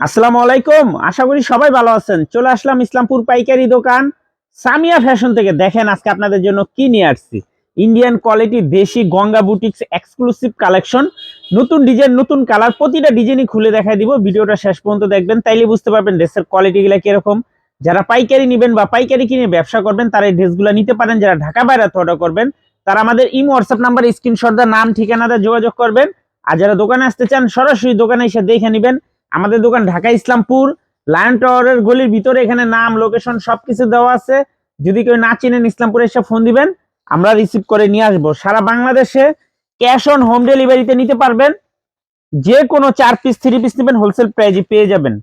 আসসালামু আলাইকুম। আশা করি সবাই ভালো আছেন। চলে আসলাম ইসলামপুর পাইকারি দোকান। সামিয়া ফ্যাশন থেকে দেখেন আজকে আপনাদের জন্য কি নিয়ে আসছি। ইন্ডিয়ান কোয়ালিটি দেশি গঙ্গা বুটিক্স এক্সক্লুসিভ কালেকশন নতুন ডিজাইন নতুন কালার প্রতিটা ডিজাইনই খুলে দেখাই দিব। ভিডিওটা শেষ পর্যন্ত দেখবেন, তাইলে বুঝতে পারবেন ড্রেসের কোয়ালিটিগুলো কীরকম। যারা পাইকারি নেবেন বা পাইকারি কিনে ব্যবসা করবেন, তারা এই ড্রেসগুলো নিতে পারেন। যারা ঢাকা বাইরে অর্ডার করবেন, তারা আমাদের ইমো হোয়াটসঅ্যাপ নাম্বার স্ক্রিনশট দা নাম ঠিকানাতে যোগাযোগ করবেন। আর যারা দোকানে আসতে চান, সরাসরি দোকানে এসে দেখে নেবেন। আমাদের দোকান ঢাকা ইসলামপুর লায়ন টাওয়ারের গলির ভিতরে এখানে নাম লোকেশন সবকিছু দেওয়া আছে। যদি কেউ না চিনেন ইসলামপুরে এসে ফোন দিবেন, আমরা রিসিভ করে নিয়ে আসব। সারা বাংলাদেশে ক্যাশ অন হোম ডেলিভারিতে নিতে পারবেন। যে কোনো চার পিস থ্রি পিস নেবেন হোলসেল প্রাইজে পেয়ে যাবেন।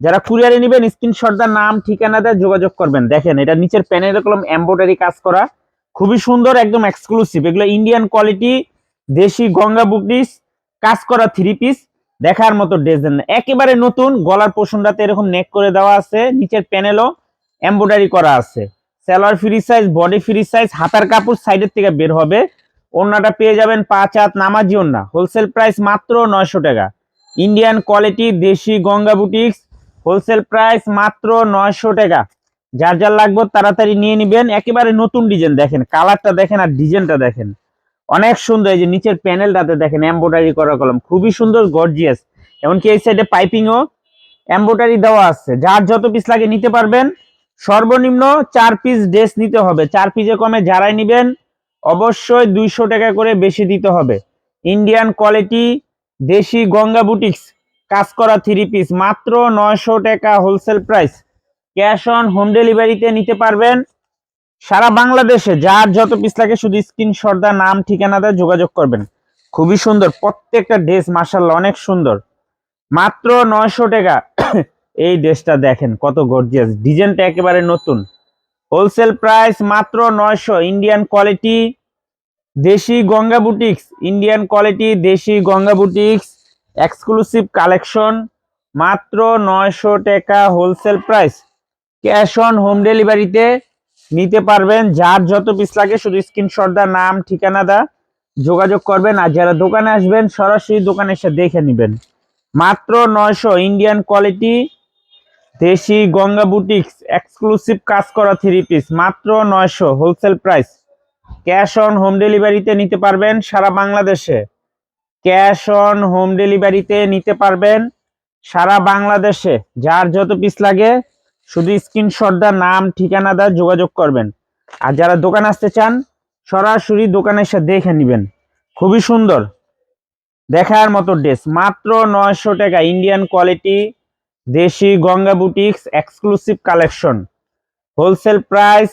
যারা কুরিয়ারে নেবেন স্ক্রিনশট দা নাম, ঠিকানা দেয় যোগাযোগ করবেন। দেখেন, এটা নিচের প্যানেল কলম এমব্রয়ডারি কাজ করা। খুবই সুন্দর, একদম এক্সক্লুসিভ এগুলো ইন্ডিয়ান কোয়ালিটি দেশি গঙ্গা বুকডিস কাজ করা থ্রি পিস দেখার মতো ডিজাইন একেবারে নতুন, গলার পোষণটাতে এরকম নেক করে দেওয়া আছে, নিচের প্যানেলও এমব্রয়ডারি করা আছে। Seller free size body free size হাতার কাপড় সাইডের থেকে বের হবে। ওড়নাটা পেয়ে যাবেন পাঁচ হাত নামাজি ওড়না। হোলসেল প্রাইস মাত্র নয়শো টাকা। ইন্ডিয়ান কোয়ালিটি দেশি গঙ্গা বুটিক্স হোলসেল প্রাইস মাত্র নয়শো টাকা। যার যার লাগবে তাড়াতাড়ি নিয়ে নিবেন। একেবারে নতুন ডিজাইন দেখেন। কালারটা দেখেন আর ডিজাইনটা দেখেন। অনেক সুন্দর, এই যে নিচের প্যানেলটাতে দেখেন এমব্রয়ডারি করা কলম। খুবই সুন্দর গর্জিয়াস এমনকি এই সাইডে পাইপিংও এমব্রয়ডারি দেওয়া আছে। যার যত পিস লাগে নিতে পারবেন। সর্বনিম্ন চার পিস ড্রেস নিতে হবে। চার পিসে কমে যারাই নিবেন, অবশ্যই দুইশো টাকা করে বেশি দিতে হবে। ইন্ডিয়ান কোয়ালিটি দেশি গঙ্গা বুটিক্স কাজ করা থ্রি পিস মাত্র নয়শো টাকা wholesale price cash on home ডেলিভারিতে নিতে পারবেন। সারা বাংলাদেশে যার যত পিস লাগে শুধু স্ক্রিনশট দা নাম, ঠিকানা দেয়, যোগাযোগ করবেন। খুবই সুন্দর, প্রত্যেকটা ড্রেস মাসাল্লাহ অনেক সুন্দর। মাত্র নয়শো টাকা। এই ড্রেসটা দেখেন, কত গর্জিয়াস ডিজাইনটা একেবারে নতুন। হোলসেল প্রাইস মাত্র নয়শো। ইন্ডিয়ান কোয়ালিটি দেশি গঙ্গা বুটিক্স ইন্ডিয়ান কোয়ালিটি দেশি গঙ্গা বুটিক্স এক্সক্লুসিভ কালেকশন মাত্র নয়শো টাকা wholesale price cash on home ডেলিভারিতে নিতে পারবেন। যার যত পিস লাগে শুধু স্ক্রিনশট দা নাম, ঠিকানা দা যোগাযোগ করবেন আর যারা দোকানে আসবেন, সরাসরি দোকানে এসে দেখে নেবেন। মাত্র নয়শো ইন্ডিয়ান কোয়ালিটি দেশি গঙ্গা বুটিক্স এক্সক্লুসিভ কাজ করা থ্রি পিস মাত্র নয়শো wholesale price cash on home ডেলিভারিতে নিতে পারবেন সারা বাংলাদেশে। ক্যাশ অন হোম ডেলিভারিতে নিতে পারবেন সারা বাংলাদেশে। যার যত পিস লাগে শুধু স্ক্রিনশট দা নাম, ঠিকানা দা যোগাযোগ করবেন। আর যারা দোকান আসতে চান, সরাসরি দোকানে এসে দেখে নেবেন। খুবই সুন্দর। দেখার মতো ড্রেস মাত্র নয়শো টাকা। ইন্ডিয়ান কোয়ালিটি দেশি Ganga boutiques exclusive collection wholesale price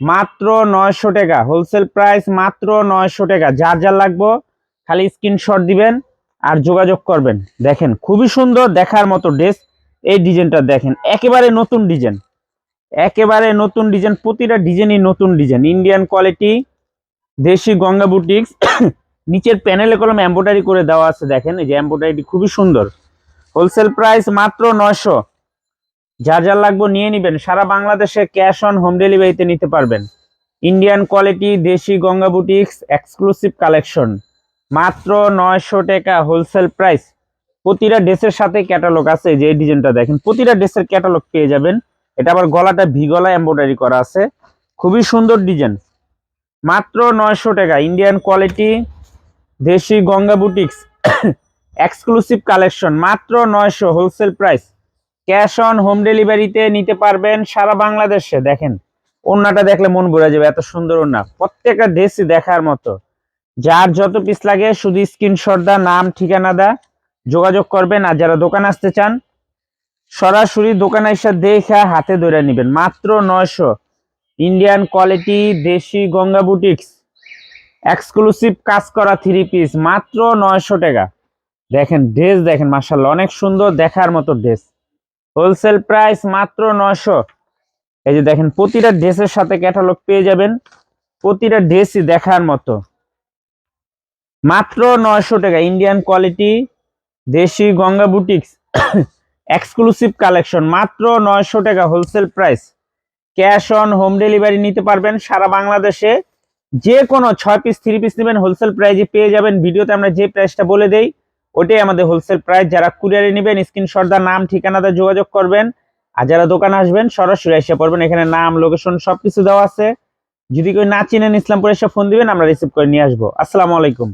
মাত্র নয়শো টাকা। হোলসেল প্রাইস মাত্র নয়শো টাকা। যার যার লাগবো, খালি স্ক্রিনশট দিবেন আর যোগাযোগ করবেন। দেখেন, খুবই সুন্দর দেখার মতো ড্রেস এই ডিজাইনটা দেখেন, একেবারে নতুন ডিজাইন। একেবারে নতুন ডিজাইন, প্রতিটা ডিজাইনই নতুন ডিজাইন। ইন্ডিয়ান কোয়ালিটি দেশি গঙ্গা বুটিক্স নিচের প্যানেলে কলম এম্ব্রয়ডারি করে দেওয়া আছে, দেখেন, এই যে এম্ব্রয়ডারিটি খুবই সুন্দর। হোলসেল প্রাইস মাত্র নয়শো। যা যা লাগবে নিয়ে নেবেন, সারা বাংলাদেশে ক্যাশ অন হোম ডেলিভারিতে নিতে পারবেন। ইন্ডিয়ান কোয়ালিটি দেশি গঙ্গা বুটিক্স এক্সক্লুসিভ কালেকশন মাত্র নয়শো টাকা হোলসেল প্রাইস প্রতিটা ড্রেসের সাথে ক্যাটালগ আছে যে ডিজাইনটা দেখেন, প্রতিটা ড্রেসের ক্যাটালগ পেয়ে যাবেন। এটা আবার গলাটা ভি গলা এম্ব্রয়ডারি করা আছে। খুবই সুন্দর ডিজাইন মাত্র নয়শো টাকা ইন্ডিয়ান কোয়ালিটি দেশি গঙ্গা বুটিক্স এক্সক্লুসিভ কালেকশন মাত্র নয়শো wholesale price cash on home ডেলিভারিতে নিতে পারবেন সারা বাংলাদেশে, দেখেন। ওন্নাটা দেখলে মন ভরে যাবে, এত সুন্দর ওন্না প্রত্যেকটা ড্রেসই দেখার মতো। যার যত পিস লাগে, শুধু স্ক্রিনশট দা, নাম, ঠিকানা দা যোগাযোগ করবেন আর যারা দোকান আসতে চান, সরাসরি দোকানে এসে দেখে হাতে ধরে নেবেন। মাত্র নয়শো। ইন্ডিয়ান কোয়ালিটি দেশি গঙ্গা বুটিক্স এক্সক্লুসিভ কাজ করা থ্রি পিস মাত্র নয়শো টাকা। দেখেন ড্রেস দেখেন মার্শাল্লাহ অনেক সুন্দর দেখার মতো ড্রেস হোলসেল প্রাইস মাত্র নয়শো। এই যে দেখেন, প্রতিটা ড্রেসের সাথে ক্যাটালগ পেয়ে যাবেন। প্রতিটা ড্রেসই দেখার মতো। মাত্র নয়শো টাকা। ইন্ডিয়ান কোয়ালিটি দেশি গঙ্গা বুটিক্স এক্সক্লুসিভ কালেকশন মাত্র নয়শো টাকা wholesale price cash on home delivery নিতে পারবেন সারা বাংলাদেশে। যে কোনো ছয় পিস থ্রি পিস নেবেন হোলসেল প্রাইজে পেয়ে যাবেন। ভিডিওতে আমরা যে প্রাইসটা বলে দেই, ওটাই আমাদের হোলসেল প্রাইস যারা কুরিয়ারে নেবেন স্ক্রিনশট দা নাম, ঠিকানাতে যোগাযোগ করবেন। আর যারা দোকানে আসবেন, সরাসরি এসে পড়বেন। এখানে নাম লোকেশন সবকিছু দেওয়া আছে। যদি কেউ না চিনেন ইসলামপুর এসে ফোন দিবেন, আমরা রিসিভ করে নিয়ে আসব। আসসালামু আলাইকুম।